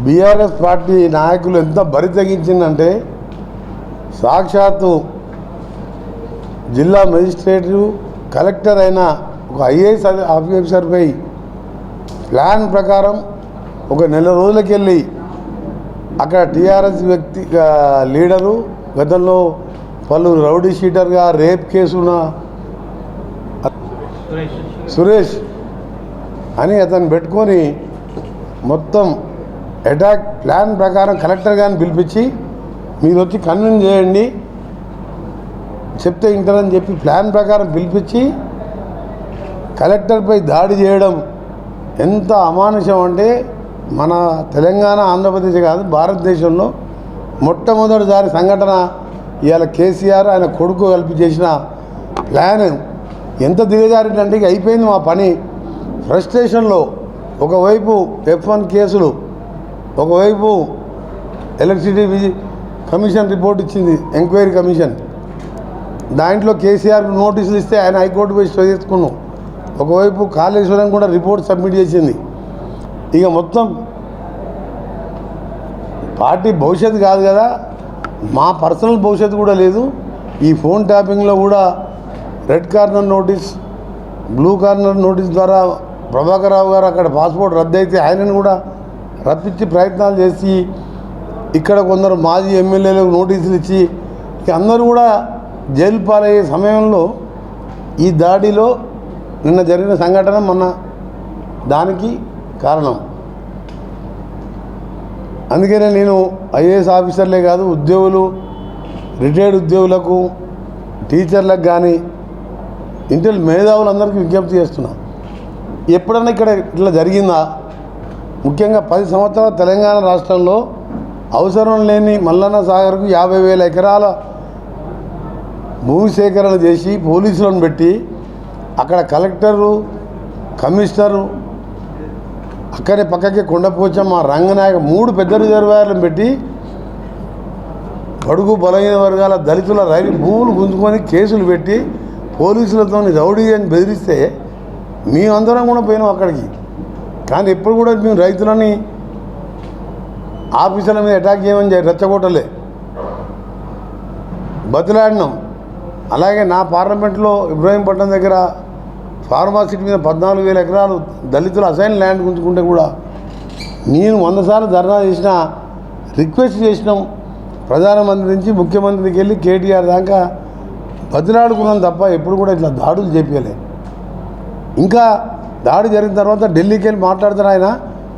BRS party నాయకులు ఎంత బరి తెగించిందంటే సాక్షాత్తు జిల్లా మెజిస్ట్రేటు కలెక్టర్ అయిన ఒక ఐఏఎస్ ఆఫీసర్పై ప్లాన్ ప్రకారం ఒక నెల రోజులకెళ్ళి అక్కడ టీఆర్ఎస్ వ్యక్తి లీడరు గతంలో పలు రౌడీ షీటర్గా రేప్ కేసున్న సురేష్ అని అతను పెట్టుకొని మొత్తం అటాక్ ప్లాన్ ప్రకారం కలెక్టర్ గారిని పిలిపించి మీరు వచ్చి కన్విన్స్ చేయండి చెప్తే వింటారని చెప్పి ప్లాన్ ప్రకారం పిలిపించి కలెక్టర్పై దాడి చేయడం ఎంత అమానుషం అంటే మన తెలంగాణ ఆంధ్రప్రదేశ్ కాదు భారతదేశంలో మొట్టమొదటిసారి సంఘటన ఇవాళ కేసీఆర్ ఆయన కొడుకు కలిపి చేసిన ప్లాన్. ఎంత దిగజారిందంటే అయిపోయింది మా పని. ఫ్రస్ట్రేషన్లో ఒకవైపు ఎఫ్ వన్ కేసులు ఒకవైపు ఎలక్ట్రిసిటీ కమిషన్ రిపోర్ట్ ఇచ్చింది ఎంక్వైరీ కమిషన్. దాంట్లో కేసీఆర్ నోటీసులు ఇస్తే ఆయన హైకోర్టు పోయి స్టే చేసుకున్నాం. ఒకవైపు కాళేశ్వరం కూడా రిపోర్ట్ సబ్మిట్ చేసింది. ఇక మొత్తం పార్టీ భవిష్యత్తు కాదు కదా మా పర్సనల్ భవిష్యత్తు కూడా లేదు. ఈ ఫోన్ ట్యాపింగ్లో కూడా red corner notice blue corner notice ద్వారా ప్రభాకర్ రావు గారు అక్కడ పాస్పోర్ట్ రద్దు అయితే ఆయనను కూడా రప్పించి ప్రయత్నాలు చేసి ఇక్కడ కొందరు మాజీ ఎమ్మెల్యేలకు నోటీసులు ఇచ్చి అందరూ కూడా జైలు పాలయ్యే సమయంలో ఈ దాడిలో నిన్న జరిగిన సంఘటన మొన్న దానికి కారణం. అందుకనే నేను ఐఏఎస్ ఆఫీసర్లే కాదు ఉద్యోగులు రిటైర్డ్ ఉద్యోగులకు టీచర్లకు కానీ ఇంటర్ మేధావులందరికీ విజ్ఞప్తి చేస్తున్నాను ఎప్పుడన్నా ఇక్కడ ఇట్లా జరిగిందా? ముఖ్యంగా పది సంవత్సరాల తెలంగాణ రాష్ట్రంలో అవసరం లేని మల్లన్న సాగర్కు యాభై వేల ఎకరాల భూమి సేకరణ చేసి పోలీసులను పెట్టి అక్కడ కలెక్టరు కమిషనరు అక్కడే పక్కకి కొండపోచమ్మ రంగనాయక మూడు పెద్ద రిజర్వాయర్లను పెట్టి బడుగు బలహీన వర్గాల దళితుల రైలు భూములు గుంజుకొని కేసులు పెట్టి పోలీసులతో రౌడీ అని బెదిరిస్తే మేమందరం కూడా పోయినాం అక్కడికి. కానీ ఎప్పుడు కూడా మేము రైతులని ఆఫీసుల మీద అటాక్ చేయమని చెప్పి రెచ్చగొట్టలే. బతిలాడినాం. అలాగే నా పార్లమెంట్లో ఇబ్రాహీంపట్నం దగ్గర ఫార్మాసిటీ మీద పద్నాలుగు వేల ఎకరాలు దళితులు అసైన్ ల్యాండ్ గుంజుకుంటే కూడా నేను వంద సార్లు ధర్నా చేసిన రిక్వెస్ట్ చేసినాం. ప్రధానమంత్రి నుంచి ముఖ్యమంత్రికి వెళ్ళి కేటీఆర్ దాకా బతిలాడుకున్నాం తప్ప ఎప్పుడు కూడా ఇట్లా దాడులు చేపించలే ఇంకా దాడి జరిగిన తర్వాత ఢిల్లీకి వెళ్ళి మాట్లాడుతారు ఆయన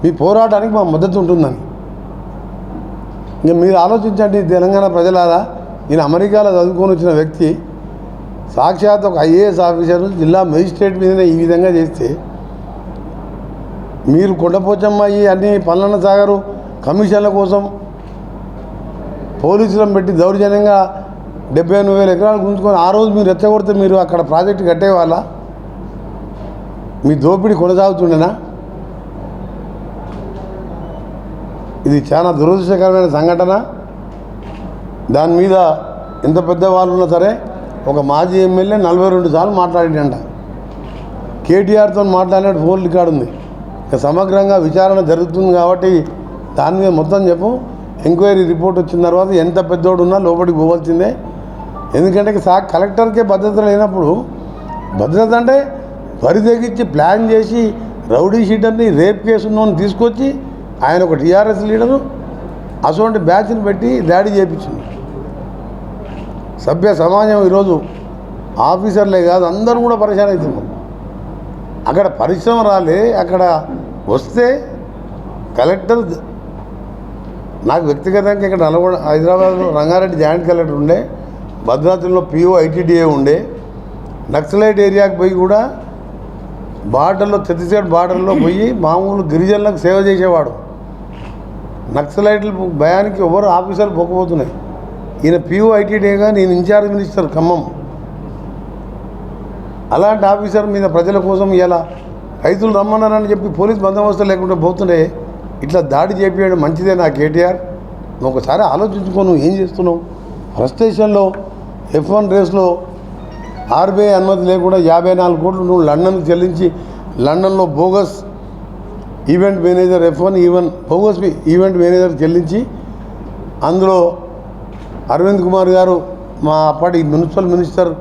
మీ పోరాటానికి మా మద్దతు ఉంటుందని. ఇంకా మీరు ఆలోచించండి తెలంగాణ ప్రజలారా ఈయన అమెరికాలో చదువుకొని వచ్చిన వ్యక్తి సాక్షాత్ ఒక ఐఏఎస్ ఆఫీసర్ జిల్లా మెజిస్ట్రేట్ మీదనే ఈ విధంగా చేస్తే మీరు కొండపోచమ్మ ఈ అన్ని పల్లన్న సాగరు కమిషన్ల కోసం పోలీసులను పెట్టి దౌర్జన్యంగా డెబ్బై ఎనిమిది వేల ఎకరాలు గుంజుకొని ఆ రోజు మీరు రెచ్చగొడితే మీరు అక్కడ ప్రాజెక్టు కట్టేవాళ్ళ? మీ దోపిడీ కొనసాగుతుండేనా ఇది చాలా దురదృష్టకరమైన సంఘటన. దాని మీద ఎంత పెద్ద వాళ్ళు ఉన్నా సరే ఒక మాజీ ఎమ్మెల్యే నలభై రెండు సార్లు మాట్లాడిండంట. కేటీఆర్తో మాట్లాడినట్టు ఫోన్ రికార్డు ఉంది. ఇక సమగ్రంగా విచారణ జరుగుతుంది కాబట్టి దాని మీద మొత్తం చెప్పు. ఎంక్వైరీ రిపోర్ట్ వచ్చిన తర్వాత ఎంత పెద్దోడు ఉన్నా లోపలికి పోవాల్సిందే. ఎందుకంటే సా కలెక్టర్కే భద్రత లేనప్పుడు భద్రత అంటే వరి తెగించి ప్లాన్ చేసి రౌడీ షీటర్ని రేప్ కేసు తీసుకొచ్చి ఆయన ఒక టీఆర్ఎస్ లీడరు అటువంటి బ్యాచ్ని పెట్టి దాడి చేయించింది సభ్య సమాజం ఈరోజు ఆఫీసర్లే కాదు అందరూ కూడా పరిశాన్ అవుతున్నారు. అక్కడ పరిశ్రమ రాలే అక్కడ వస్తే కలెక్టర్ నాకు వ్యక్తిగతంగా ఇక్కడ నల్గొండ హైదరాబాద్లో రంగారెడ్డి జాయింట్ కలెక్టర్ ఉండే భద్రాద్రిలో పిఓ ఐటీడీఏ ఉండే నక్సలైట్ ఏరియాకి పోయి కూడా బార్డర్లో ఛత్తీస్గఢ్ బార్డర్లో పోయి మామూలు గిరిజనులకు సేవ చేసేవాడు. నక్సలైట్ల భయానికి ఎవరు ఆఫీసర్లు పొక్కపోతున్నాయి ఈయన పిఓ ఐటీడీగా నేను ఇన్ఛార్జ్ మినిస్టర్ ఖమ్మం. అలాంటి ఆఫీసర్ మీద ప్రజల కోసం ఇలా రైతులు రమ్మన్నారని చెప్పి పోలీస్ బందోబస్తు లేకుండా పోతుండే ఇట్లా దాడి చేపించడం మంచిదే నా కేటీఆర్. నువ్వు ఒకసారి ఆలోచించుకో నువ్వు ఏం చేస్తున్నావు? ఫ్రస్ట్రేషన్లో ఎఫ్ వన్ రేస్లో ఆర్బీఐ అనుమతి లేకుండా యాభై నాలుగు కోట్లు నువ్వు లండన్కి చెల్లించి లండన్లో bogus event manager F one even bogus event manager చెల్లించి అందులో అరవింద్ కుమార్ గారు మా అప్పటి మున్సిపల్ మినిస్టర్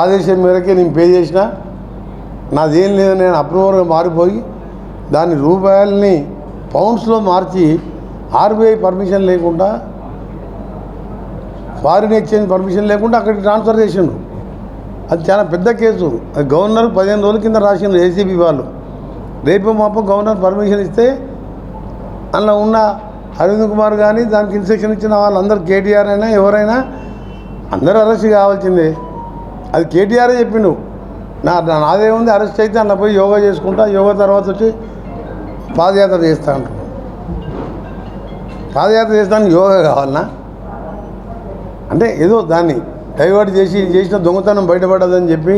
ఆదేశం మేరకే నేను పే చేసిన. నాదేం లేదని నేను అప్రూవర్గా మారిపోయి దాని రూపాయలని పౌండ్స్లో మార్చి ఆర్బీఐ పర్మిషన్ లేకుండా ఫారిన్ ఎక్స్చేంజ్ పర్మిషన్ లేకుండా అక్కడికి ట్రాన్స్ఫర్ చేసిండు. అది చాలా పెద్ద కేసు. అది గవర్నర్ పదిహేను రోజుల కింద రాసిండ్రు ఏసీబీ వాళ్ళు. రేపు మాప గవర్నర్ పర్మిషన్ ఇస్తే అందులో ఉన్న అరవింద్ కుమార్ కానీ దానికి ఇన్స్ట్రక్షన్ ఇచ్చిన వాళ్ళందరూ కేటీఆర్ అయినా ఎవరైనా అందరూ అరెస్ట్ కావాల్సిందే. అది కేటీఆరే చెప్పిండు. నా నాదే ఉంది అరెస్ట్ అయితే అన్న పోయి యోగా చేసుకుంటా యోగా తర్వాత వచ్చి పాదయాత్ర చేస్తా అంటున్నాను పాదయాత్ర చేస్తాను యోగా కావాలన్నా అంటే ఏదో దాన్ని డైవర్ట్ చేసి చేసిన దొంగతనం బయటపడదని చెప్పి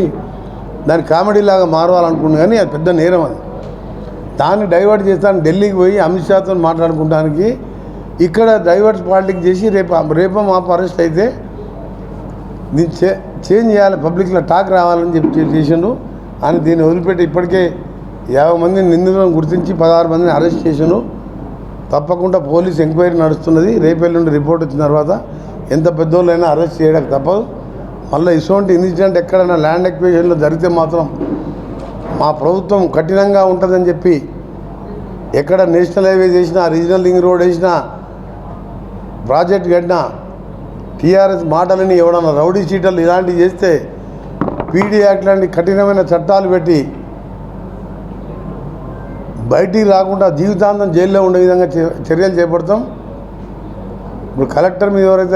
దాన్ని కామెడీలాగా మారవాలనుకున్నాను కానీ అది పెద్ద నేరం అది. దాన్ని డైవర్ట్ చేస్తాను ఢిల్లీకి పోయి అమిత్ షాతో మాట్లాడుకుంటానికి ఇక్కడ డైవర్ట్ పాలిటిక్ చేసి రేపు రేపు మాపు అరెస్ట్ అయితే దీన్ని చే చేంజ్ చేయాలి పబ్లిక్లో టాక్ రావాలని చెప్పి చేసిండు. అని దీన్ని వదిలిపెట్టి ఇప్పటికే యాభై మంది నిందితులను గుర్తించి పదహారు మందిని అరెస్ట్ చేసిండు. తప్పకుండా పోలీస్ ఎంక్వైరీ నడుస్తున్నది. రేపెల్లుండి రిపోర్ట్ వచ్చిన తర్వాత ఎంత పెద్దోళ్ళైనా అరెస్ట్ చేయడానికి తప్పదు మళ్ళీ ఇటువంటి ఇన్సిడెంట్ ఎక్కడైనా ల్యాండ్ ఎక్విజన్లో జరిగితే మాత్రం మా ప్రభుత్వం కఠినంగా ఉంటుందని చెప్పి ఎక్కడ నేషనల్ హైవే చేసినా రీజనల్ లింక్ రోడ్ వేసినా ప్రాజెక్ట్ కట్టినా టీఆర్ఎస్ మాటలని ఎవడన్నా రౌడీ చీటలు ఇలాంటివి చేస్తే పీడీ యాక్ట్ లాంటి కఠినమైన చట్టాలు పెట్టి బయటికి రాకుండా జీవితాంతం జైల్లో ఉండే విధంగా చర్యలు చేపడతాం. ఇప్పుడు కలెక్టర్ మీద ఎవరైతే